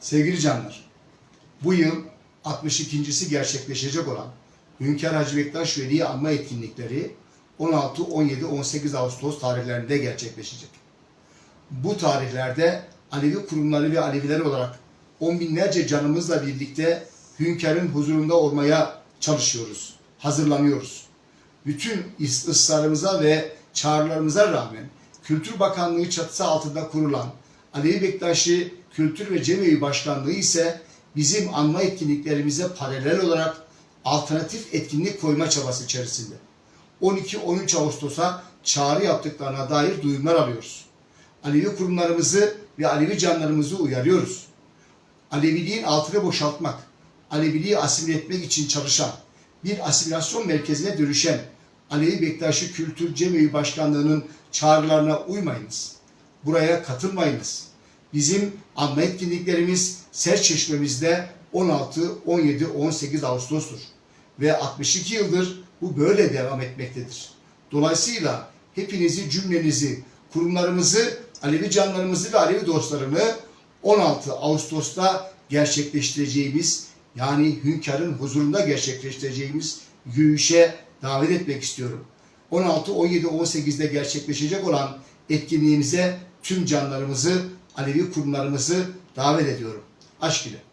Sevgili canlar, bu yıl 62.si gerçekleşecek olan Hünkar Hacı Bektaş Veli'yi anma etkinlikleri 16, 17, 18 Ağustos tarihlerinde gerçekleşecek. Bu tarihlerde Alevi kurumları ve Aleviler olarak on binlerce canımızla birlikte hünkârın huzurunda olmaya çalışıyoruz, hazırlanıyoruz. Bütün ısrarımıza ve çağrılarımıza rağmen Kültür Bakanlığı çatısı altında kurulan Alevi Bektaşi Kültür ve Cemevi Başkanlığı ise bizim anma etkinliklerimize paralel olarak alternatif etkinlik koyma çabası içerisinde. 12-13 Ağustos'a çağrı yaptıklarına dair duyumlar alıyoruz. Alevi kurumlarımızı ve Alevi canlarımızı uyarıyoruz. Aleviliğin altını boşaltmak, Aleviliği asimile etmek için çalışan, bir asimilasyon merkezine dönüşen Alevi Bektaşi Kültür Cemevi Başkanlığı'nın çağrılarına uymayınız. Buraya katılmayınız. Bizim anma etkinliklerimiz Serçeşme'mizde 16, 17, 18 Ağustos'tur. Ve 62 yıldır bu böyle devam etmektedir. Dolayısıyla hepinizi, cümlenizi, kurumlarımızı, Alevi canlarımızı ve Alevi dostlarını 16 Ağustos'ta gerçekleştireceğimiz yani hünkârın huzurunda gerçekleştireceğimiz yürüyüşe davet etmek istiyorum. 16, 17, 18'de gerçekleşecek olan etkinliğimize tüm canlarımızı, Alevi kurumlarımızı davet ediyorum. Aşk ile.